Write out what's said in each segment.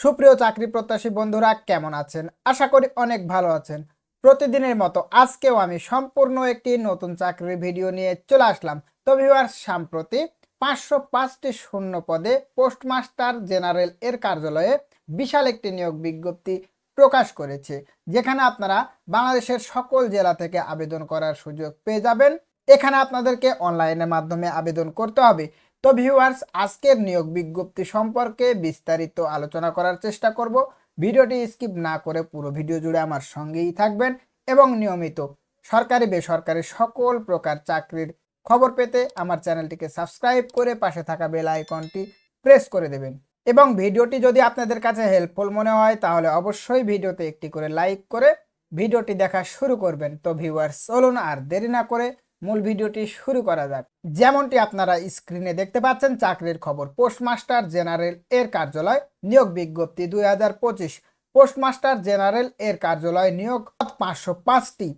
সুপ্রিয় চাকরি প্রত্যাশী বন্ধুরা, কেমন আছেন? আশা করি অনেক ভালো আছেন। প্রতিদিনের মতো আজকেও আমি সম্পূর্ণ একটি নতুন চাকরির ভিডিও নিয়ে চলে আসলাম। তো ভিউয়ার্স, সাম্প্রতি পাঁচশো পাঁচটি শূন্য পদে পোস্টমাস্টার জেনারেল এর কার্যালয়ে বিশাল একটি নিয়োগ বিজ্ঞপ্তি প্রকাশ করেছে, যেখানে আপনারা বাংলাদেশের সকল জেলা থেকে আবেদন করার সুযোগ পেয়ে যাবেন। এখানে আপনাদেরকে অনলাইনের মাধ্যমে আবেদন করতে হবে। তো ভিউয়ার্স আজকের নিয়োগ বিজ্ঞপ্তি সম্পর্কে বিস্তারিত আলোচনা করার চেষ্টা করব। ভিডিওটি স্কিপ না করে পুরো ভিডিও জুড়ে আমার সঙ্গেই থাকবেন এবং নিয়মিত সরকারি, বেসরকারি সকল প্রকার চাকরির খবর পেতে আমার চ্যানেলটিকে সাবস্ক্রাইব করে পাশে থাকা বেল আইকনটি প্রেস করে দেবেন। এবং ভিডিওটি যদি আপনাদের কাছে হেল্পফুল মনে হয়, তাহলে অবশ্যই ভিডিওতে একটি করে লাইক করে ভিডিওটি দেখা শুরু করবেন। তো ভিউয়ার্স চলুন আর দেরি না করে মূল ভিডিওটি শুরু করা যাক। যেমনটি আপনারা স্ক্রিনে দেখতে পাচ্ছেন, চাকরির খবর। পোস্টমাস্টার জেনারেল এর কার্যালয় নিয়োগ বিজ্ঞপ্তি দুই হাজার পঁচিশ। পোস্টমাস্টার জেনারেল এর কার্যালয় নিয়োগ পাঁচশো পাঁচটি।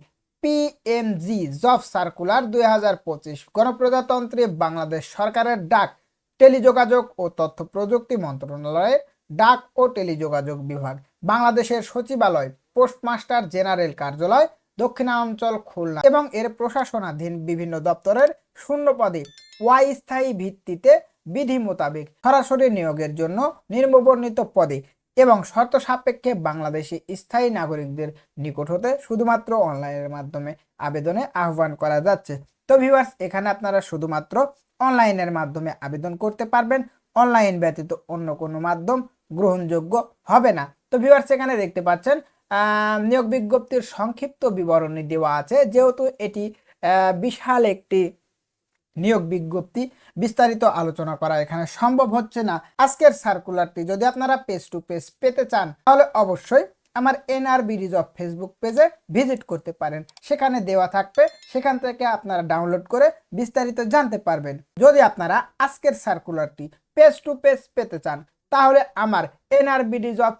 পিএমজি জব সার্কুলার দুই হাজার পঁচিশ। গণপ্রজাতন্ত্রী বাংলাদেশ সরকারের ডাক। টেলিযোগাযোগ ও তথ্য প্রযুক্তি মন্ত্রণালয়ের ডাক ও টেলিযোগাযোগ বিভাগ। বাংলাদেশের সচিবালয়। পোস্টমাস্টার জেনারেল কার্যালয় দক্ষিণাঞ্চল খুলনা এবং এর প্রশাসনাধীন বিভিন্ন দপ্তরের শূন্য পদে অস্থায়ী ভিত্তিতে বিধি মোতাবেক সরাসরি নিয়োগের জন্য নির্মবর্ণিত পদে এবং শর্ত সাপেক্ষে বাংলাদেশি স্থায়ী নাগরিকদের নিকট হতে শুধুমাত্র অনলাইনের মাধ্যমে আবেদনে আহ্বান করা যাচ্ছে। তো ভিউয়ার্স এখানে আপনারা শুধুমাত্র অনলাইনের মাধ্যমে আবেদন করতে পারবেন। অনলাইন ব্যতীত অন্য কোনো মাধ্যম গ্রহণযোগ্য হবে না। তো ভিউয়ার্স এখানে দেখতে পাচ্ছেন নিয়োগ বিজ্ঞপ্তির সংক্ষিপ্ত বিবরণী দেওয়া আছে। যেহেতু এটি বিশাল একটি নিয়োগ বিজ্ঞপ্তি, বিস্তারিত আলোচনা করা এখানে সম্ভব হচ্ছে না। আজকের সার্কুলারটি যদি আপনারা পেজ টু পেজ পেতে চান, তাহলে অবশ্যই আমার এনআর বিডিজ অফ ফেসবুক পেজে ভিজিট করতে পারেন। সেখানে দেওয়া থাকবে, সেখান থেকে আপনারা ডাউনলোড করে বিস্তারিত জানতে পারবেন। যদি আপনারা আজকের সার্কুলারটি পেজ টু পেজ পেতে চান, তাহলে আমার এনআর বিডিজ অফ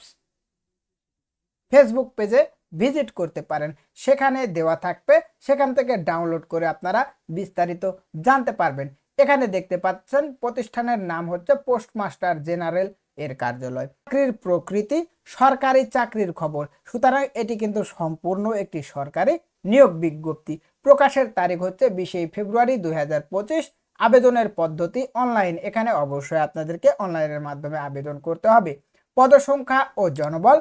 ফেসবুক পেজে ভিজিট করতে পারেন। সেখানে দেওয়া থাকবে। সেখান থেকে ডাউনলোড করে আপনারা বিস্তারিত জানতে পারবেন। এখানে দেখতে পাচ্ছেন প্রতিষ্ঠানের নাম হচ্ছে পোস্টমাস্টার জেনারেল এর কার্যালয়। চাকরির প্রকৃতি, সরকারি চাকরির খবর। সুতরাং এটি কিন্তু সম্পূর্ণ একটি সরকারি নিয়োগ বিজ্ঞপ্তি। প্রকাশের তারিখ হচ্ছে বিশে ফেব্রুয়ারি দুই হাজার পঁচিশ। আবেদনের পদ্ধতি অনলাইন এখানে অবশ্যই আপনাদেরকে অনলাইনের মাধ্যমে আবেদন করতে হবে। পদসংখ্যা ও জনবল।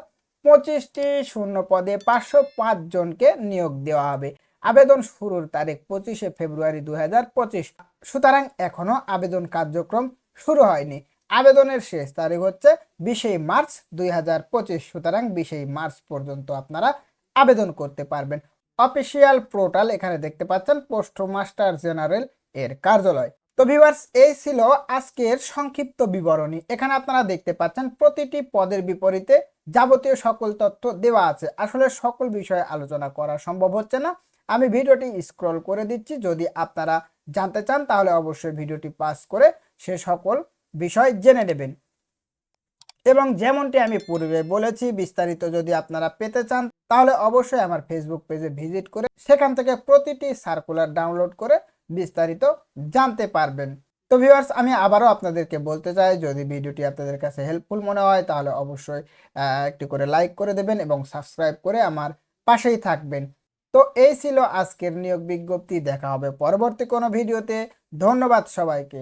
পঁচিশটি শূন্য পদে পাঁচশো পাঁচ জনকে নিয়োগ দেওয়া হবে। আবেদন শুরুর তারিখ পঁচিশে ফেব্রুয়ারি দুই সুতরাং এখনও আবেদন কার্যক্রম শুরু হয়নি। আবেদনের শেষ তারিখ হচ্ছে বিশে মার্চ দুই হাজার পঁচিশ। সুতরাং বিশে মার্চ পর্যন্ত আপনারা আবেদন করতে পারবেন। অফিসিয়াল পোর্টাল এখানে দেখতে পাচ্ছেন পোস্টমাস্টার জেনারেল এর কার্যালয়। তো ভিউয়ার্স এই ছিল আজকের সংক্ষিপ্ত বিবরণী। এখানে আপনারা দেখতে পাচ্ছেন প্রতিটি পদের বিপরীতে যাবতীয় সকল তথ্য দেওয়া আছে। আসলে সকল বিষয়ে আলোচনা করা সম্ভব হচ্ছে না। আমি ভিডিওটি স্ক্রল করে দিচ্ছি। যদি আপনারা জানতে চান, তাহলে অবশ্যই ভিডিওটি পাস করে সে সকল বিষয় জেনে নেবেন। এবং যেমনটি আমি পূর্বে বলেছি, বিস্তারিত যদি আপনারা পেতে চান, তাহলে অবশ্যই আমার ফেসবুক পেজে ভিজিট করে সেখান থেকে প্রতিটি সার্কুলার ডাউনলোড করে বিস্তারিত জানতে পারবেন। তো ভিউয়ার্স আমি আবারও আপনাদেরকে বলতে চাই, যদি ভিডিওটি আপনাদের কাছে হেল্পফুল মনে হয়, তাহলে অবশ্যই একটি করে লাইক করে দেবেন এবং সাবস্ক্রাইব করে আমার পাশেই থাকবেন। তো এই ছিল আজকের নিয়োগ বিজ্ঞপ্তি। দেখা হবে পরবর্তী কোনো ভিডিওতে। ধন্যবাদ সবাইকে।